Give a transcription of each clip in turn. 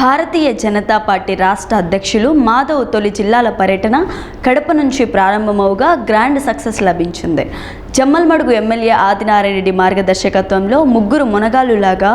Bharatiya Janata party రాష్ట్ర అధ్యక్షులు మాధవ్ తొలి జిల్లాల పర్యటన కడప నుంచి ప్రారంభమవుగా గ్రాండ్ సక్సెస్ లభించింది. జమ్మల్మడుగు ఎమ్మెల్యే ఆదినారాయణ రెడ్డి మార్గదర్శకత్వంలో ముగ్గురు మునగాలులాగా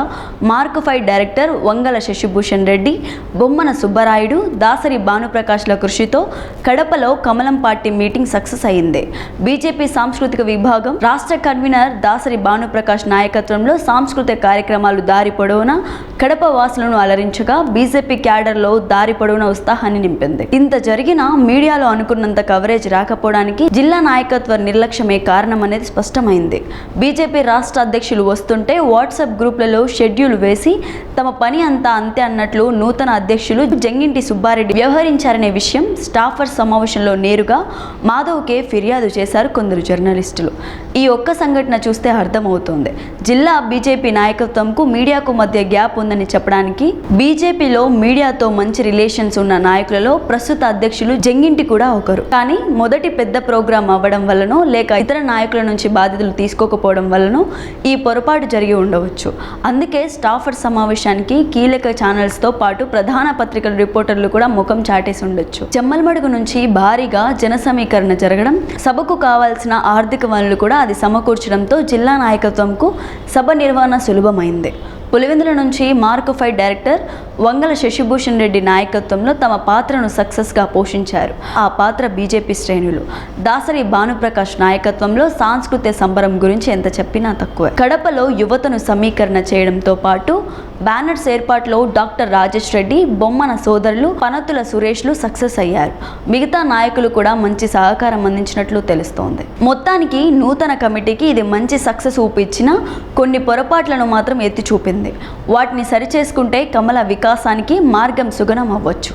Mark five director Vangala Shashibhushan Reddy Bommana Subbarayudu Dasari భానుప్రకాష్ల కృషితో కడపలో కమలం పార్టీ మీటింగ్ సక్సెస్ అయింది. బీజేపీ సాంస్కృతిక విభాగం రాష్ట్ర కన్వీనర్ దాసరి భానుప్రకాష్ నాయకత్వంలో సాంస్కృతిక కార్యక్రమాలు దారి పొడవునా కడప వాసులను అలరించగా బీజేపీ క్యాడర్లో దారి పొడవున ఉత్సాహాన్ని నింపింది. ఇంత జరిగినా మీడియాలో అనుకున్నంత కవరేజ్ రాకపోవడానికి జిల్లా నాయకత్వ నిర్లక్ష్యమే కారణమని అనేది స్పష్టమైంది. బీజేపీ రాష్ట్ర అధ్యక్షులు వస్తుంటే వాట్సాప్ గ్రూప్లలో షెడ్యూల్ వేసి తమ పని అంతా అంతే అన్నట్లు నూతన అధ్యక్షులు జంగింటి సుబ్బారెడ్డి వ్యవహరించారనే విషయం స్టాఫర్ సమావేశంలో నేరుగా మాధవ్కే ఫిర్యాదు చేశారు కొందరు జర్నలిస్టులు. ఈ ఒక్క సంఘటన చూస్తే అర్థమవుతోంది. జిల్లా బీజేపీ నాయకత్వంకు మీడియాకు మధ్య గ్యాప్ ఉందని చెప్పడానికి బీజేపీలో మీడియాతో మంచి రిలేషన్స్ ఉన్న నాయకులలో ప్రస్తుత అధ్యక్షులు జంగింటి కూడా ఒకరు. కానీ మొదటి పెద్ద ప్రోగ్రాం అవ్వడం వలనో లేక ఇతర నాయకుల నుంచి బాధ్యతలు తీసుకోకపోవడం వలనో ఈ పొరపాటు జరిగి ఉండవచ్చు. అందుకే స్టాఫర్ సమావేశానికి కీలక ఛానల్స్తో పాటు ప్రధాన పత్రికల రిపోర్టర్లు కూడా ముఖం చాటేసి ఉండొచ్చు. చెమ్మల్మడుగు నుంచి భారీగా జన సమీకరణ జరగడం సభకు కావాల్సిన ఆర్థిక వనరులు కూడా అది సమకూర్చడంతో జిల్లా నాయకత్వంకు సభ నిర్వహణ సులభమైంది. పులివెందుల నుంచి Mark five director Vangala Shashibhushan Reddy నాయకత్వంలో తమ పాత్రను సక్సెస్గా పోషించారు. ఆ పాత్ర బీజేపీ శ్రేణులు. దాసరి భానుప్రకాష్ నాయకత్వంలో సాంస్కృతిక సంబరం గురించి ఎంత చెప్పినా తక్కువ. కడపలో యువతను సమీకరణ చేయడంతో పాటు బ్యానర్స్ ఏర్పాటులో డాక్టర్ రాజేష్ రెడ్డి బొమ్మన సోదరులు పనతుల సురేష్లు సక్సెస్ అయ్యారు. మిగతా నాయకులు కూడా మంచి సహకారం అందించినట్లు తెలుస్తోంది. మొత్తానికి నూతన కమిటీకి ఇది మంచి సక్సెస్ ఊపిచ్చినా కొన్ని పొరపాట్లను మాత్రం ఎత్తి చూపింది. వాటిని సరిచేసుకుంటే కమల వికాసానికి మార్గం సుగనం అవ్వచ్చు.